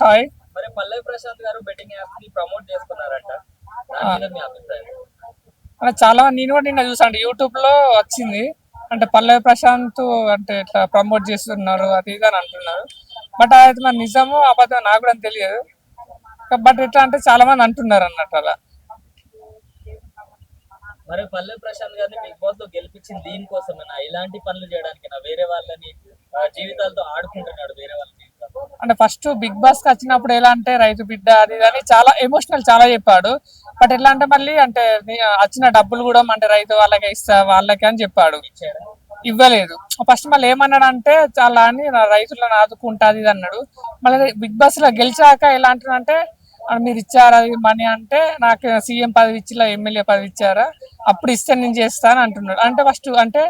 Hi మరి పల్లవి ప్రశాంత్ గారు betting యాప్ని ప్రమోట్ చేస్తున్నారంట మీ అభిప్రాయం? చాలా మంది నేను కూడా నిన్న చూసాను యూట్యూబ్లో వచ్చింది. అంటే పల్లవి ప్రశాంత్ అంటే ఇట్లా ప్రమోట్ చేస్తున్నారు అది ఇది అని అంటున్నారు. బట్ అది మరి నిజమో అబద్ధం నాకు కూడా తెలియదు. బట్ ఎట్లా అంటే చాలా మంది అంటున్నారు అన్నట్టు అలా. మరి పల్లవి ప్రశాంత్ గారిని బిగ్ బాస్లో గెలిపించింది దీనికోసమేనా? ఇలాంటి పనులు చేయడానికి వేరే వాళ్ళని జీవితాలతో ఆడుకుంటున్నాడు వేరే వాళ్ళ జీవితాలతో అంటే ఫస్ట్ బిగ్ బాస్కి వచ్చినప్పుడు ఎలా అంటే రైతు బిడ్డ అది అని చాలా ఎమోషనల్ చాలా చెప్పాడు. బట్ ఎట్లా అంటే మళ్ళీ అంటే వచ్చిన డబ్బులు కూడా అంటే రైతు వాళ్ళకి ఇస్తా వాళ్ళకి అని చెప్పాడు. ఇవ్వలేదు. ఫస్ట్ మళ్ళీ ఏమన్నాడు అంటే చాలా అని నా రైతులను ఆదుకుంటుంది ఇది అన్నాడు. మళ్ళీ బిగ్ బాస్లో గెలిచాక ఎలా అంటున్నాడంటే మీరు ఇచ్చారా అది మనీ అంటే నాకు సీఎం పదవి ఇచ్చిలా ఎమ్మెల్యే పదవి ఇచ్చారా అప్పుడు ఇస్తే నేను చేస్తాను అంటున్నాడు. అంటే ఫస్ట్ అంటే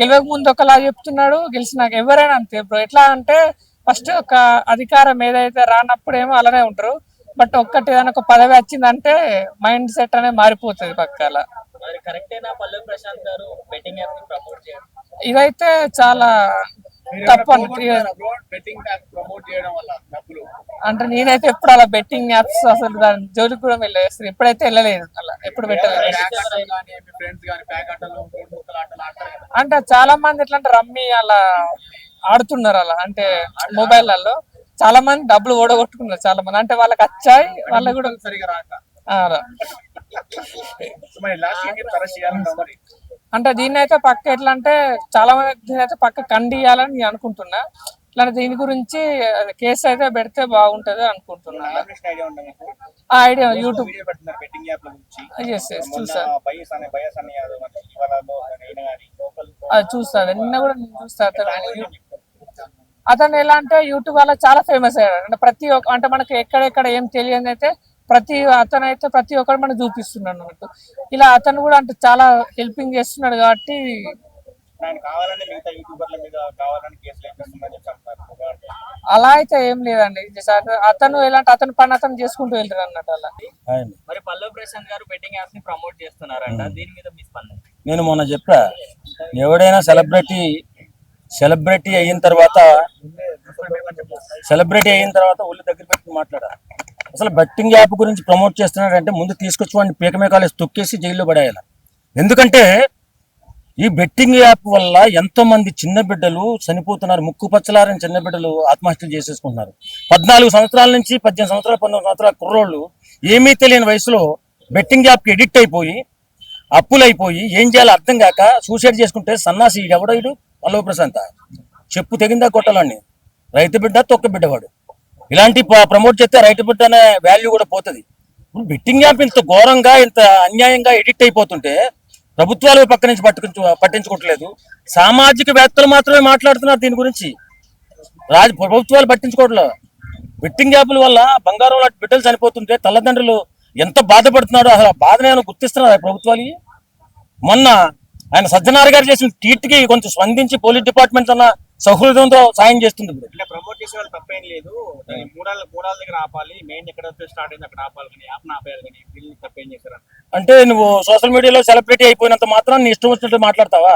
గెలవక ముందు ఒకలా చెప్తున్నాడు. గెలిచినాక ఎవరైనా అంతే బ్రో. ఎట్లా అంటే ఫస్ట్ ఒక అధికారం ఏదైతే రానప్పుడేమో అలానే ఉంటారు. బట్ ఒక్కటి ఏదైనా ఒక పదవి వచ్చిందంటే మైండ్ సెట్ అనేది మారిపోతుంది పక్కల. ఇదైతే చాలా తప్పు అంట నేనైతే ఎప్పుడు అలా బెట్టింగ్ యాప్స్ అసలు దాని జోలికి కూడా వెళ్ళలేదు. ఎప్పుడైతే వెళ్ళలేదు అలా ఎప్పుడు పెట్టలేదు. అంటే చాలా మంది ఎట్లా అంటే రమ్మి అలా ఆడుతున్నారు అలా అంటే మొబైల్లలో చాలా మంది డబ్బులు ఓడగొట్టుకున్నారు చాలా మంది. అంటే వాళ్ళకి వచ్చాయి వాళ్ళకి కూడా సరిగా రాక. అంటే దీన్ని అయితే పక్క ఎట్లా అంటే చాలా మంది దీని అయితే పక్క కండియాలని నేను అనుకుంటున్నా. ఇట్లా దీని గురించి కేసు అయితే పెడితే బాగుంటది అనుకుంటున్నా. ఆ ఐడియా యూట్యూబ్ చూస్తా నిన్న కూడా నేను చూస్తా అతను ఎలా అంటే యూట్యూబ్ వల్ల చాలా ఫేమస్ అయ్యాడు. అంటే ప్రతి ఒక్క అంటే మనకి ఎక్కడెక్కడ ఏం తెలియని అయితే ప్రతి అతను అయితే ప్రతి ఒక్కరు మనకు చూపిస్తున్నాడు అన్నట్టు. ఇలా అతను కూడా అంటే చాలా హెల్పింగ్ చేస్తున్నాడు కాబట్టి అలా అయితే ఏం లేదండి. అతను ఎలాంటి అతని పని అతను చేసుకుంటూ వెళ్తారు అన్నట్టు అలా. మరి పల్లవి ప్రశాంత్ గారు బెట్టింగ్ యాప్ని ప్రమోట్ చేస్తున్నారంట. దీని మీద మీ స్పందన? నేను మొన్న చెప్పా ఎవడైనా సెలబ్రిటీ సెలబ్రిటీ అయిన తర్వాత సెలబ్రిటీ అయిన తర్వాత ఒళ్ళు దగ్గర పెట్టి మాట్లాడాలి. అసలు బెట్టింగ్ యాప్ గురించి ప్రమోట్ చేస్తున్నాడంటే ముందు తీసుకొచ్చి వాడిని పీకమేకాలేసి తొక్కేసి జైల్లో పడేయాలి. ఎందుకంటే ఈ బెట్టింగ్ యాప్ వల్ల ఎంతో మంది చిన్న బిడ్డలు చనిపోతున్నారు ముక్కు పచ్చలారని చిన్న బిడ్డలు ఆత్మహత్యలు చేసేసుకుంటున్నారు. పద్నాలుగు సంవత్సరాల నుంచి పద్దెనిమిది సంవత్సరాలు పంతొమ్మిది సంవత్సరాల కుర్రోళ్ళు ఏమీ తెలియని వయసులో బెట్టింగ్ యాప్కి ఎడిక్ట్ అయిపోయి అప్పులైపోయి ఏం చేయాలో అర్థం కాక సూసైడ్ చేసుకుంటే సన్నాసి ఎవడో ఇడు పల్లవ ప్రశాంత. చెప్పు తెగిందా కొట్టాలని? రైతు బిడ్డ తొక్క బిడ్డవాడు. ఇలాంటి ప్రమోట్ చేస్తే రైతు బిడ్డ అనే వాల్యూ కూడా పోతుంది. ఇప్పుడు బెట్టింగ్ యాప్ ఇంత ఘోరంగా ఇంత అన్యాయంగా ఎడిక్ట్ అయిపోతుంటే ప్రభుత్వాలు పక్క నుంచి పట్టుకు పట్టించుకోవట్లేదు. సామాజిక వేత్తలు మాత్రమే మాట్లాడుతున్నారు దీని గురించి. రాజ ప్రభుత్వాలు పట్టించుకోవట్లేదు బెట్టింగ్ యాప్ల వల్ల బంగారం లాంటి బిడ్డలు చనిపోతుంటే తల్లిదండ్రులు ఎంత బాధపడుతున్నాడో అసలు ఆ బాధను గుర్తిస్తున్నారు ప్రభుత్వాలు? మొన్న ఆయన సజ్జనార్ గారు చేసిన ట్వీట్కి కొంచెం స్పందించి పోలీస్ డిపార్ట్మెంట్ అన్న సౌహృదంతో సాయం చేస్తుంది ఇప్పుడు. ప్రమోట్ చేసే వాళ్ళు తప్పేం లేదు. మూడాల మూడాల దగ్గర ఆపాలి. మెయిన్ ఎక్కడ స్టార్ట్ అయింది అక్కడ ఆపాలి కానీ యాప్ ఆపేయాలి కానీ వీళ్ళు తప్పేం చేశారు? అంటే నువ్వు సోషల్ మీడియాలో సెలబ్రిటీ అయిపోయినంత మాత్రం నీ ఇష్టం వచ్చినట్టు మాట్లాడతావా?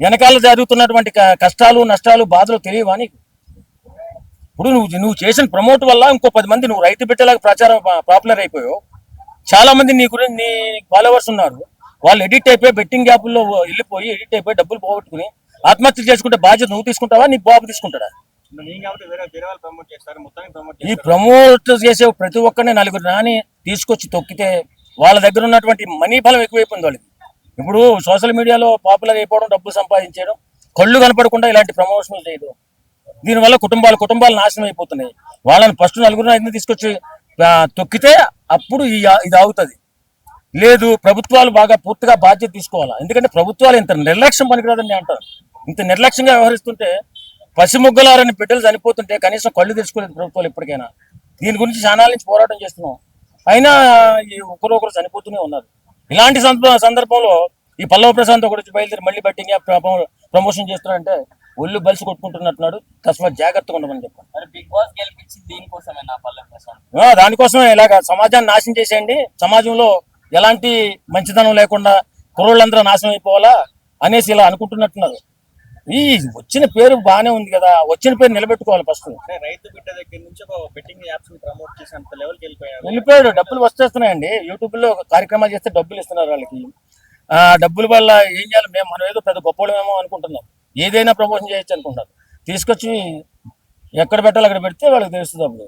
వెనకాల జరుగుతున్నటువంటి కష్టాలు నష్టాలు బాధలు తెలియవా నీకు? ఇప్పుడు నువ్వు నువ్వు చేసిన ప్రమోట్ వల్ల ఇంకో పది మంది నువ్వు రైతు బిడ్డలాగా ప్రచారం పాపులర్ అయిపోయావు. చాలా మంది నీ గురించి నీ ఫాలోవర్స్ ఉన్నారు. వాళ్ళు ఎడిట్ అయిపోయి బెట్టింగ్ యాప్ల్లో వెళ్ళిపోయి ఎడిట్ అయిపోయి డబ్బులు పోగొట్టుకుని ఆత్మహత్య చేసుకుంటే బాధ్యత నువ్వు తీసుకుంటావా? నీ బాబు తీసుకుంటాడా? ఈ ప్రమోట్ చేసే ప్రతి ఒక్కరిని నలుగురు నాని తీసుకొచ్చి తొక్కితే వాళ్ళ దగ్గర ఉన్నటువంటి మనీ బలం ఎక్కువైపోయింది వాళ్ళకి. ఇప్పుడు సోషల్ మీడియాలో పాపులర్ అయిపోవడం డబ్బులు సంపాదించడం కళ్ళు కనపడకుండా ఇలాంటి ప్రమోషన్లు చేయడం. దీనివల్ల కుటుంబాలు కుటుంబాలు నాశనం అయిపోతున్నాయి. వాళ్ళని ఫస్ట్ నలుగురు ఐదు తీసుకొచ్చి తొక్కితే అప్పుడు ఇది ఆగుతుంది. లేదు ప్రభుత్వాలు బాగా పూర్తిగా బాధ్యత తీసుకోవాలా? ఎందుకంటే ప్రభుత్వాలు ఇంత నిర్లక్ష్యం పనికిరాదని నేను అంటాను ఇంత నిర్లక్ష్యంగా వ్యవహరిస్తుంటే పసిముగ్గలారని బిడ్డలు చనిపోతుంటే కనీసం కళ్ళు తెచ్చుకోలేదు ప్రభుత్వాలు ఎప్పటికైనా. దీని గురించి చాలా నుంచి పోరాటం చేస్తున్నాం. అయినా ఈ ఒకరు ఒకరు చనిపోతూనే ఉన్నారు. ఇలాంటి సంద- సందర్భంలో ఈ పల్లవ ప్రశాంత్ ఒకటి బయలుదేరి మళ్ళీ బట్టింగ్ ప్రమోషన్ చేస్తున్నాడంటే ఒళ్ళు బలిసి కొట్టుకుంటున్నట్టున్నాడు. తస్మాత్ జాగ్రత్తగా ఉండమని చెప్పాను. బిగ్ బాస్ గెలిపించింది దీనికోసమేనా పల్లవి ప్రశాంత్? ఆ, దానికోసమే. ఇలాగ సమాజాన్ని నాశనం చేసేయండి. సమాజంలో ఎలాంటి మంచితనం లేకుండా కుర్రోళ్ళందరూ నాశనం అయిపోవాలా అనేసి ఇలా అనుకుంటున్నట్టున్నారు. ఈ వచ్చిన పేరు బాగానే ఉంది కదా వచ్చిన పేరు నిలబెట్టుకోవాలి ఫస్ట్. రైతు బిడ్డ దగ్గర నుంచి ఒక బెట్టింగ్ యాప్స్ ప్రమోట్ చేసేంత లెవెల్కి వెళ్ళిపోయారు. వెళ్ళిపోయాడు డబ్బులు వచ్చేస్తున్నాయండి యూట్యూబ్లో కార్యక్రమాలు చేస్తే డబ్బులు ఇస్తున్నారు వాళ్ళకి. ఆ డబ్బుల వల్ల ఏం చేయాలి? మేము మనం ఏదో పెద్ద గొప్పలేమో అనుకుంటున్నాం. ఏదైనా ప్రమోషన్ చేయొచ్చు అనుకుంటారు. తీసుకొచ్చి ఎక్కడ పెట్టాలి అక్కడ పెడితే వాళ్ళకి తెలుస్తుంది అప్పుడు.